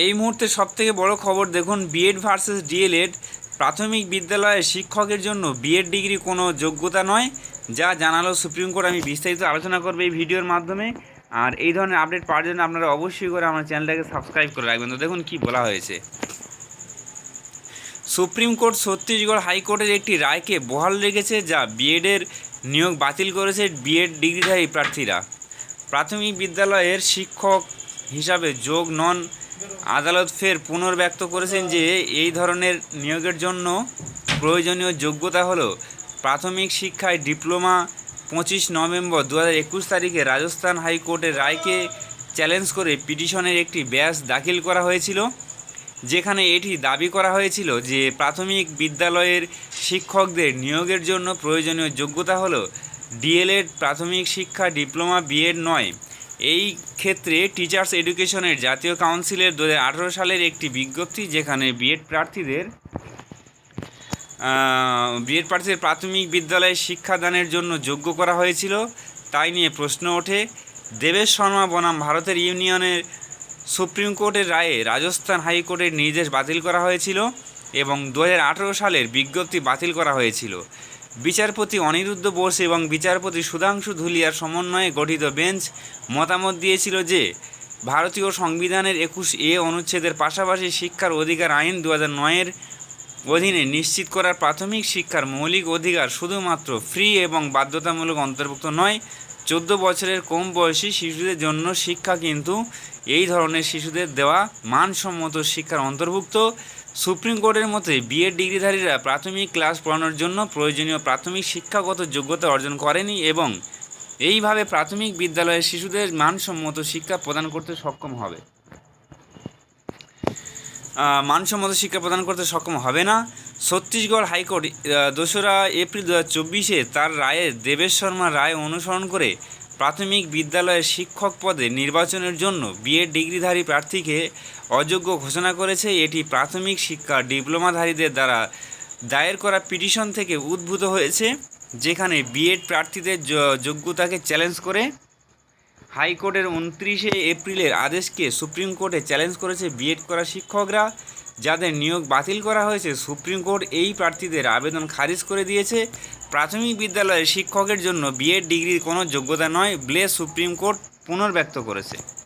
এই মুহূর্তে সবথেকে বড় খবর দেখুন বিএড ভার্সেস ডিএলএড প্রাথমিক বিদ্যালয়ের শিক্ষকের জন্য বিএড ডিগ্রি কোনো যোগ্যতা নয়, যা জানালো সুপ্রিম কোর্ট। আমি বিস্তারিত আলোচনা করব এই ভিডিওর মাধ্যমে। আর এই ধরনের আপডেট পাওয়ার জন্য আপনারা অবশ্যই করে আমার চ্যানেলটাকে সাবস্ক্রাইব করে রাখবেন। তো দেখুন কি বলা হয়েছে। সুপ্রিম কোর্ট ছত্তিশগড় হাইকোর্টের একটি রায়কে বহাল রেখেছে, যা বিএডের নিয়োগ বাতিল করেছে বিএড ডিগ্রিধারী প্রার্থীরা। প্রাথমিক বিদ্যালয়ের শিক্ষক হিসাবে যোগ নন আদালত ফের পুনর্ব্যক্ত করেছেন যে এই ধরনের নিয়োগের জন্য প্রয়োজনীয় যোগ্যতা হলো প্রাথমিক শিক্ষায় ডিপ্লোমা পঁচিশ নভেম্বর দু একুশ তারিখে রাজস্থান হাইকোর্টের রায়কে চ্যালেঞ্জ করে পিটিশনের একটি ব্যাস দাখিল করা হয়েছিল, যেখানে এটি দাবি করা হয়েছিল যে প্রাথমিক বিদ্যালয়ের শিক্ষকদের নিয়োগের জন্য প্রয়োজনীয় যোগ্যতা হলো ডিএলএড প্রাথমিক শিক্ষা ডিপ্লোমা বিএড নয়। এই ক্ষেত্রে টিচার্স এডুকেশনের জাতীয় কাউন্সিলের দু হাজার আঠেরো সালের একটি বিজ্ঞপ্তি যেখানে বিএড প্রার্থীদের বিএড প্রার্থীদের প্রাথমিক বিদ্যালয়ে শিক্ষাদানের জন্য যোগ্য করা হয়েছিল। তাই নিয়ে প্রশ্ন ওঠে, দেবেশ শর্মা বনাম ভারতের ইউনিয়নের সুপ্রিম কোর্টের রায়ে রাজস্থান হাইকোর্টের নির্দেশ বাতিল করা হয়েছিল এবং দু হাজার আঠেরো সালের বিজ্ঞপ্তি বাতিল করা হয়েছিল। বিচারপতি অনিরুদ্ধ বোস এবং বিচারপতি সুধাংশু ধুলিয়ার সমন্বয়ে গঠিত বেঞ্চ মতামত দিয়েছিল যে, ভারতীয় সংবিধানের একুশ এ অনুচ্ছেদের পাশাপাশি শিক্ষার অধিকার আইন দু হাজার নয়ের অধীনে নিশ্চিত করার প্রাথমিক শিক্ষার মৌলিক অধিকার শুধুমাত্র ফ্রি এবং বাধ্যতামূলক অন্তর্ভুক্ত নয়, চোদ্দ বছরের কম বয়সী শিশুদের জন্য শিক্ষা কিন্তু এই ধরনের শিশুদের দেওয়া মানসম্মত শিক্ষার অন্তর্ভুক্ত। সুপ্রিম কোর্টের মতে বিএড ডিগ্রিধারীরা প্রাথমিক ক্লাস পড়ানোর জন্য প্রয়োজনীয় প্রাথমিক শিক্ষাগত যোগ্যতা অর্জন করেনি এবং এইভাবে প্রাথমিক বিদ্যালয়ের শিশুদের মানসম্মত শিক্ষা প্রদান করতে সক্ষম হবে। মানসম্মত শিক্ষা প্রদান করতে সক্ষম হবে না। ছত্তিশগড় হাইকোর্ট দোসরা এপ্রিল দু হাজার চব্বিশে তার রায়ে দেবেশ শর্মা রায় অনুসরণ করে প্রাথমিক বিদ্যালয়ের শিক্ষক পদে নির্বাচনের জন্য বিএড ডিগ্রিধারী প্রার্থীকে অযোগ্য ঘোষণা করেছে। এটি প্রাথমিক শিক্ষা ডিপ্লোমাধারীদের দ্বারা দায়ের করা পিটিশন থেকে উদ্ভূত হয়েছে, যেখানে বিএড প্রার্থীদের যোগ্যতাকে চ্যালেঞ্জ করে। হাইকোর্টের উনত্রিশে এপ্রিলের আদেশকে সুপ্রিম কোর্টে চ্যালেঞ্জ করেছে বিএড করা শিক্ষকরা। যাদের নিয়োগ বাতিল করা হয়েছে, সুপ্রিম কোর্ট এই প্রার্থীদের আবেদন খারিজ করে দিয়েছে। প্রাথমিক বিদ্যালয়ের শিক্ষকের জন্য বিএড ডিগ্রির কোনো যোগ্যতা নয়, ব্লে সুপ্রিম কোর্ট পুনর্ব্যক্ত করেছে।